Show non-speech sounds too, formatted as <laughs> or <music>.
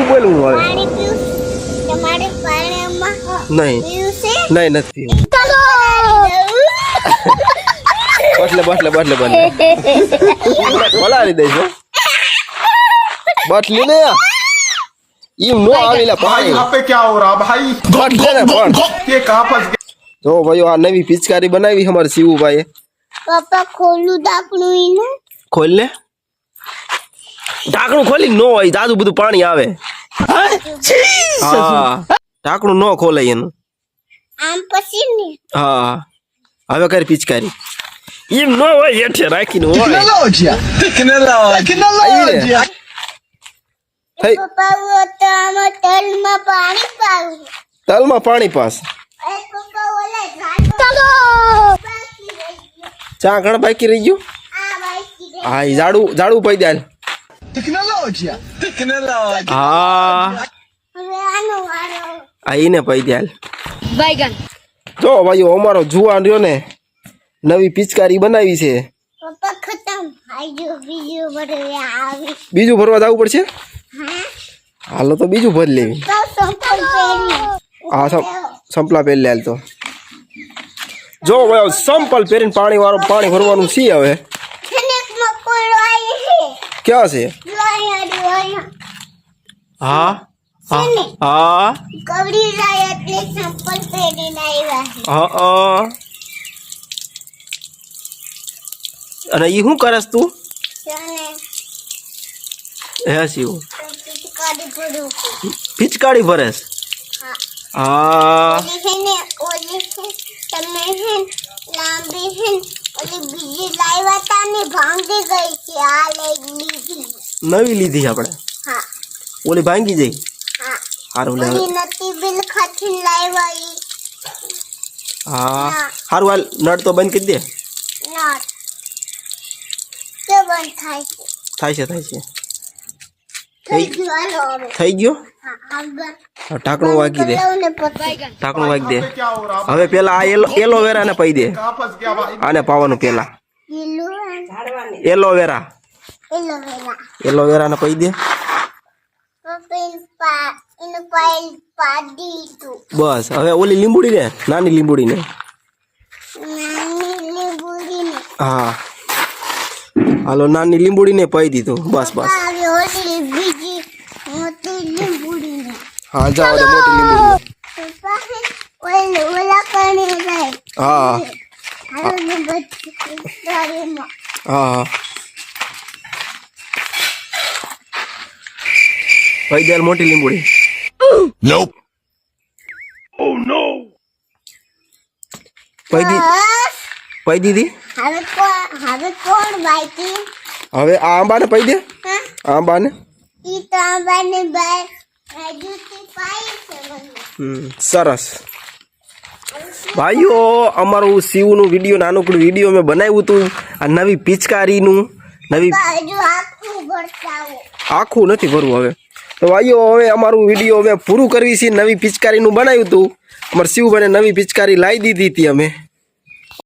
શું બોલવું હવે નહીં. નહીં નથી. બટલે બટલે બટલે બટલે <laughs> બોલાવી દઈશ બટલી ને. એમ નો આવીલા પાણી આપે ક્યાં હો રા ભાઈ બટલે ને પણ કે કાં જો ભાઈ આ નવી પિચકારી બનાવી અમારે શિવુભાઈએ. પપ્પા ખોલું ઢાંકણું એને ખોલ ને ઢાંકણું ખોલી ન હોય દાદુ બધું પાણી આવે. હા. ઢાંકણું ન ખોલે એનું. આમ પછી ને. હા. હવે કરી પિચકારી. એમ ન હોય હેઠે રાખીને હોય. હું તો આમાં તલમાં પાણી પાસ એ પપ્પા ઓલા બાકી રહી ગયું. હા એ ઝાડુ ઝાડુ પઈ દે હા આઈને પૈ દે હાલ જો ભાઈ અમારો જુવાન રહ્યો ને નવી પિચકારી બનાવી છે. બીજું ભરવા જવું પડશે? હાલો તો બીજું ભરી લેવી. હા સંપલા પહેરી લે તો. જો ભાઈ સંપલ પહેરીને પાણી વાળો પાણી ભરવાનું છે હવે. ક્યાં છે? હા હા હા કવડી જાય એટલે સંપલ પહેરીને આવ્યા છે હા હા. અને એ શું કરસ તું અને હે શિવ કાઢી પડું પિચકારી ભરેસ હા હા ઓલી છે ને ઓલી છે તમે છે ને લાંબી છે ને ઓલી બીજી લાવ્યા તા ને ભાંગી ગઈ છે આ લઈ લીધી નવી લીધી આપણે. ઓલી ભાંગી જઈ હારું હા. હારું હાલ નળ તો બંધ કરી દે. થાય છે. થાય છે થઈ ગયો ઢાંકણું વાગી દે. ઢાંકણું વાગી દે. હવે પેલા આ એલોવેરા ને પી દે. આને પાવાનું પેલા. એલોવેરા. એલોવેરા ને પઈ દે બસ હવે ઓલી લીંબુડી ને નાની લીંબુડી ને હા હાલો નાની લીંબુડી ને પઈ દીધું બસ બસ હા જાઓ દે મોટી લીંબુડી હા ગાડીમાં હા પઈ દે હાલ મોટી લીંબુડી દીધી ભાઈ બસ. ભાઈ દીધી? હવે કોણ હવે કોણ ભાઈતી હવે આ આંબાને પઈ દે? હા. આંબાને? ઈ તો આંબાને ભાઈ પાઈ છે સરસ. ભાઈઓ અમારું શિવનું વીડિયો નાનકડું વીડિયો મેં બનાવ્યું હતું. આ નવી પિચકારીનું નવી બાજુ આખું ભરતાવો આખું નથી ભરવું હવે. તો ભાઈઓ હવે અમારું વીડિયો અમે પૂરું કરવી છે. નવી પિચકારીનું બનાવ્યું હતું. અમારે શિવભાઈને નવી પિચકારી લાવી દીધી હતી અમે.